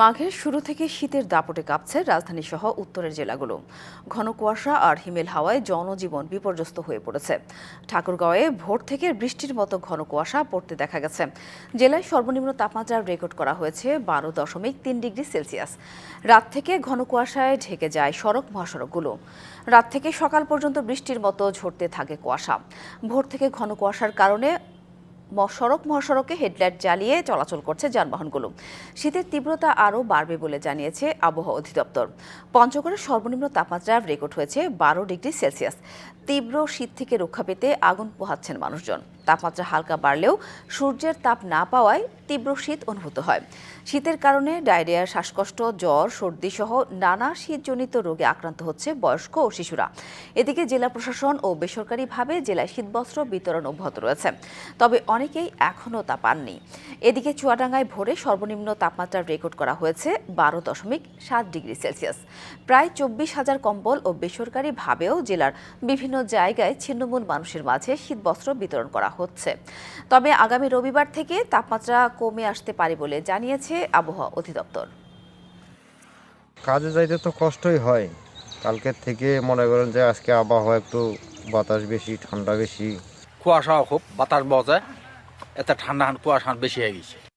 মাঘের শুরু থেকে শীতের দাপটে কাঁপছে রাজধানী সহ উত্তরের জেলাগুলো। ঘন কুয়াশা আর হিমেল হাওয়ায় জনজীবন বিপর্যস্ত হয়ে পড়েছে। ঠাকুরগাঁওয়ে ভোর থেকে বৃষ্টির মতো ঘন কুয়াশা পড়তে দেখা গেছে। জেলায় সর্বনিম্ন তাপমাত্রা রেকর্ড করা হয়েছে বারো দশমিক তিন ডিগ্রি সেলসিয়াস। রাত থেকে ঘন কুয়াশায় ঢেকে যায় সড়ক মহাসড়কগুলো। রাত থেকে সকাল পর্যন্ত বৃষ্টির মতো ঝরতে থাকে কুয়াশা। ভোর থেকে ঘন কুয়াশার কারণে সড়ক মহাসড়কে হেডলাইট জ্বালিয়ে চলাচল করছে যানবাহনগুলো। শীতের তীব্রতা আরও বাড়বে বলে জানিয়েছে আবহাওয়া অধিদপ্তর। পঞ্চগড়ের সর্বনিম্ন তাপমাত্রা রেকর্ড হয়েছে বারো ডিগ্রি সেলসিয়াস। তীব্র শীত থেকে রক্ষা পেতে আগুন পোহাচ্ছেন মানুষজন। তাপমাত্রা হালকা বাড়লেও সূর্যের তাপ না পাওয়ায় তীব্র শীত অনুভূত হয়। শীতের কারণে ডায়রিয়া, শ্বাসকষ্ট, জ্বর সর্দি সহ নানা শীতজনিত রোগে আক্রান্ত হচ্ছে বয়স্ক ও শিশুরা। এদিকে জেলা প্রশাসন ও বেসরকারিভাবে জেলায় শীতবস্ত্র বিতরণ অব্যাহত রয়েছে। তবে অনেকেই এখনও তা পাননি। এদিকে চুয়াডাঙ্গায় ভোরে সর্বনিম্ন তাপমাত্রা রেকর্ড করা হয়েছে বারো দশমিক সাত ডিগ্রি সেলসিয়াস। প্রায় চব্বিশ হাজার কম্বল ও বেসরকারিভাবেও জেলার বিভিন্ন জায়গায় ছিন্নমূল মানুষের মাঝে শীতবস্ত্র বিতরণ করা হচ্ছে। তবে আগামী রবিবার থেকে তাপমাত্রা কমে আসতে পারে বলে জানিয়েছে আবহাওয়া অধিদপ্তর। কাজে যাইতে তো কষ্টই হয়। কালকের থেকে মনে করেন যে আজকে আবহাওয়া একটু বাতাস বেশি ঠান্ডা বেশি। কুয়াশা খুব বাতাস বজে এতে ঠান্ডা কুয়াশা বেশি হয়ে গেছে।